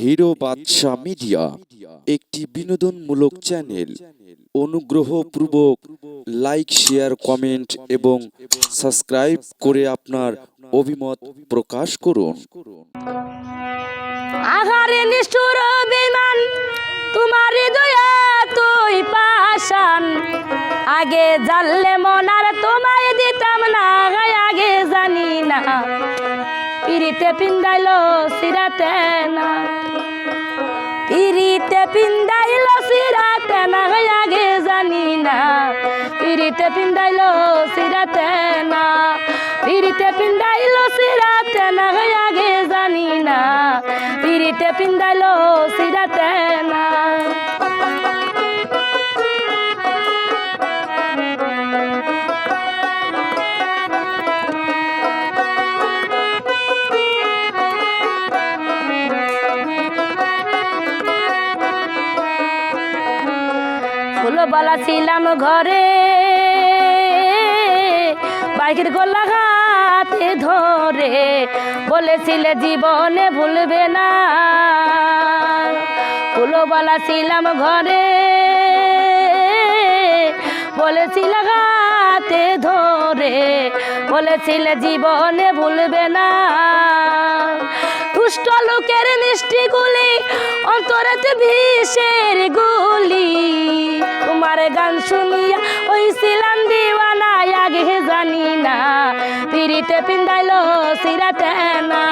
Hero বাদশা media একটি বিনোদনমূলক channel. অনুগ্রহ অনুগ্রহপূর্বক লাইক, শেয়ার, কমেন্ট এবং সাবস্ক্রাইব করে আপনার অভিমত প্রকাশ করুন। আহারে নিষ্ঠুর বিমান তোমার দয়া তুই পাশান আগে জানলে মনার তোমায় দিতাম না আগে জানি না। পিড়িতে পিন্দাইলো সিরাতে না। পিড়িতে পিন্দাইলো সিরাতে না আগে জানি না। পিড়িতে পিন্দাইলো সিরাতে না। পিড়িতে পিন্দাইলো সিরাতে না আগে জানি না। পিড়িতে পিন্দাইলো সিরাতে না। ফুলবালা ছিলাম ঘরে। বাইকের গোলা হাতে ধরে বলেছিলে জীবনে ভুলবে না। ফুলবালা ছিলাম ঘরে। বলেছিল হাতে ধরে বলেছিলে জীবনে ভুলবে না। দুষ্ট লোকের মিষ্টি গুলি অন্তরেতে বিষের গুলি। তোমার গান শুনিয়া ওই ছিলাম দিওয়ানা আগে জানি না। পিড়িতে পিন্দাইলো সিরাতে না।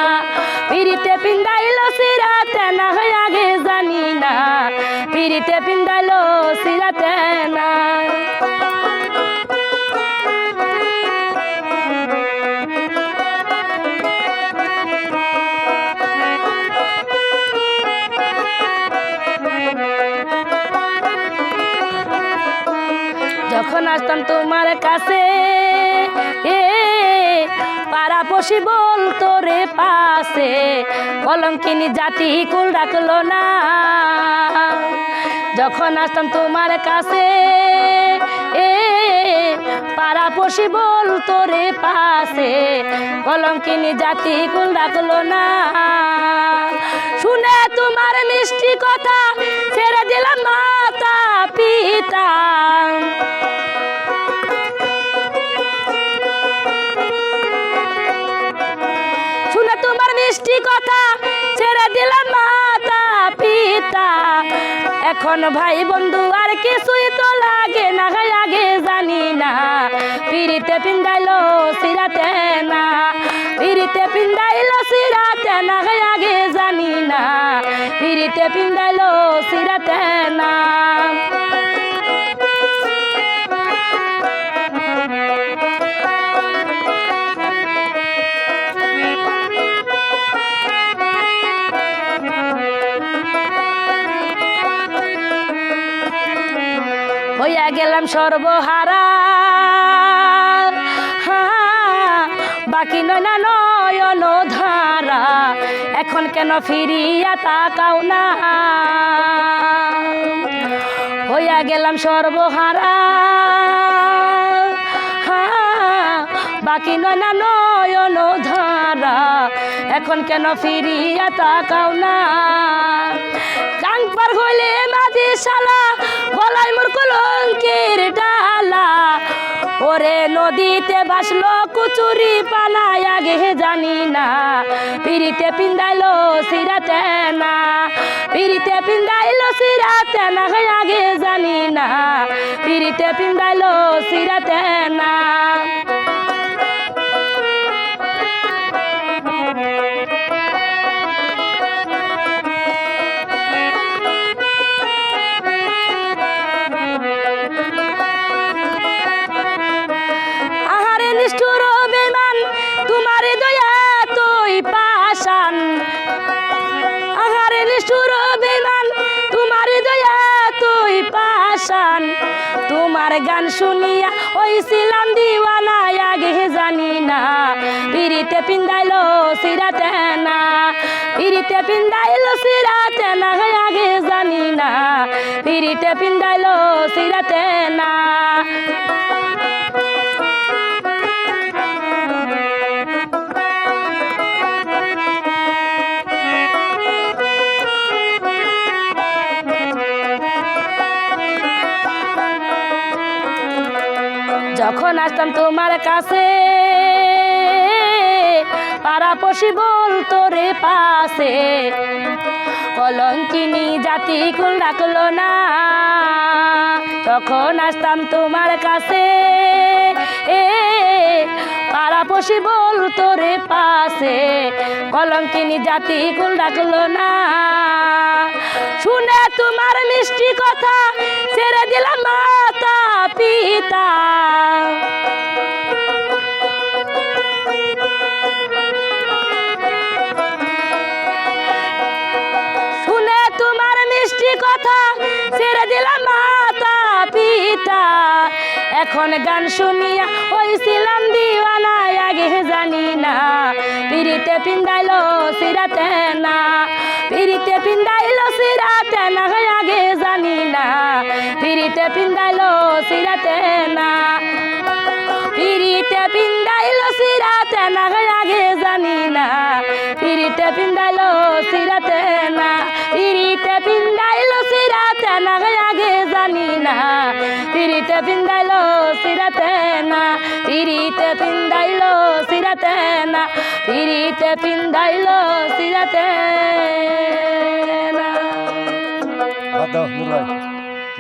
পিড়িতে পিন্দাইলো সিরাতে না হয়ে আগে জানি না। পিড়িতে পিন্দাইলো সিরাতে না। আসতাম তোমার কাছে, এ পাড়াপড়শি বলতো রে পাশে, কলঙ্কিনী জাতি কুল রাখল না। যখন আসতাম তোমার কাছে, এ পাড়াপড়শি বলতো রে পাশে, কলঙ্কিনী জাতি কুল রাখল না। শুনে তোমার মিষ্টি কথা ছেড়ে দিলাম মাতা পিতা মিষ্টি কথা ছেড়ে দিলাম মাতা পিতা। এখন ভাই বন্ধু আর কিছুই তো লাগে না আগে জানি না। পিড়িতে পিন্দাইলো সিরাতে না, পিড়িতে পিন্দাইলো সিরাতে না আগে জানি না। পিড়িতে পিন্দাইলো সিরাতে না। হইয়া গেলাম সর্বহারা। বাকি নয় না নয়ন ধারা। এখন কেন ফিরিয়া তাকাও না? হইয়া গেলাম সর্বহারা। বাকি নয় না নয়ন ধারা। এখন কেন ফিরিয়া তাকাও না? কাং পার হইলে মাঝি শালা, গলায় মোর কলঙ্কের ডালা। ওরে নদীতে বাসলো কুচুরি পানায় আগে জানি না। পিড়িতে পিন্দাইলো সিরাতে না পিড়িতে পিন্দাইলো সিরাতে না আগে জানি না। পিড়িতে পিন্দাইলো সিরাতে না তোমার গান শুনিয়া ওই ছিলাম দিওয়ানা আগে জানি না পিড়িতে পিন্দাইল সিরাতে না। পিড়িতে পিন্দাইল সিরাতে না আগে জানি না পিড়িতে পিন্দাইল সিরাতে না। আসতাম তোমার কাছে। পাড়াপড়শি বলতো রে পাশে। কলঙ্কিনী জাতি কুল ডাকলো না। তখন আসতাম তোমার কাছে। এ পাড়াপড়শি বলতো রে পাশে। কলঙ্কিনী জাতি কুল ডাকলো না। শুনে তোমার মিষ্টি কথা ছেড়ে দিলাম মাতা পিতা কথা ছেড়ে দিলাম মাতা পিতা। এখন গান শুনিয়া হইছিলাম দিওয়ানা আগে জানি না। পিড়িতে পিন্দাইলো সিরাতে না। পিড়িতে পিন্দাইলো সিরাতে না, আগে জানি না। পিড়িতে পিন্দাইলো সিরাতে না। পিড়িতে পিন্দাইলো সিরাতে না, আগে জানি না। পিড়িতে পিন্দাইলো সিরাতে না। পিড়িতে সিরাতে না আগে জানি না। তিরিতে পিন্দাইল সিরাতে না। তিরিতে পিন্দাইল সিরাতে না। তিরিতে পিন্দাইল সিরাতে না।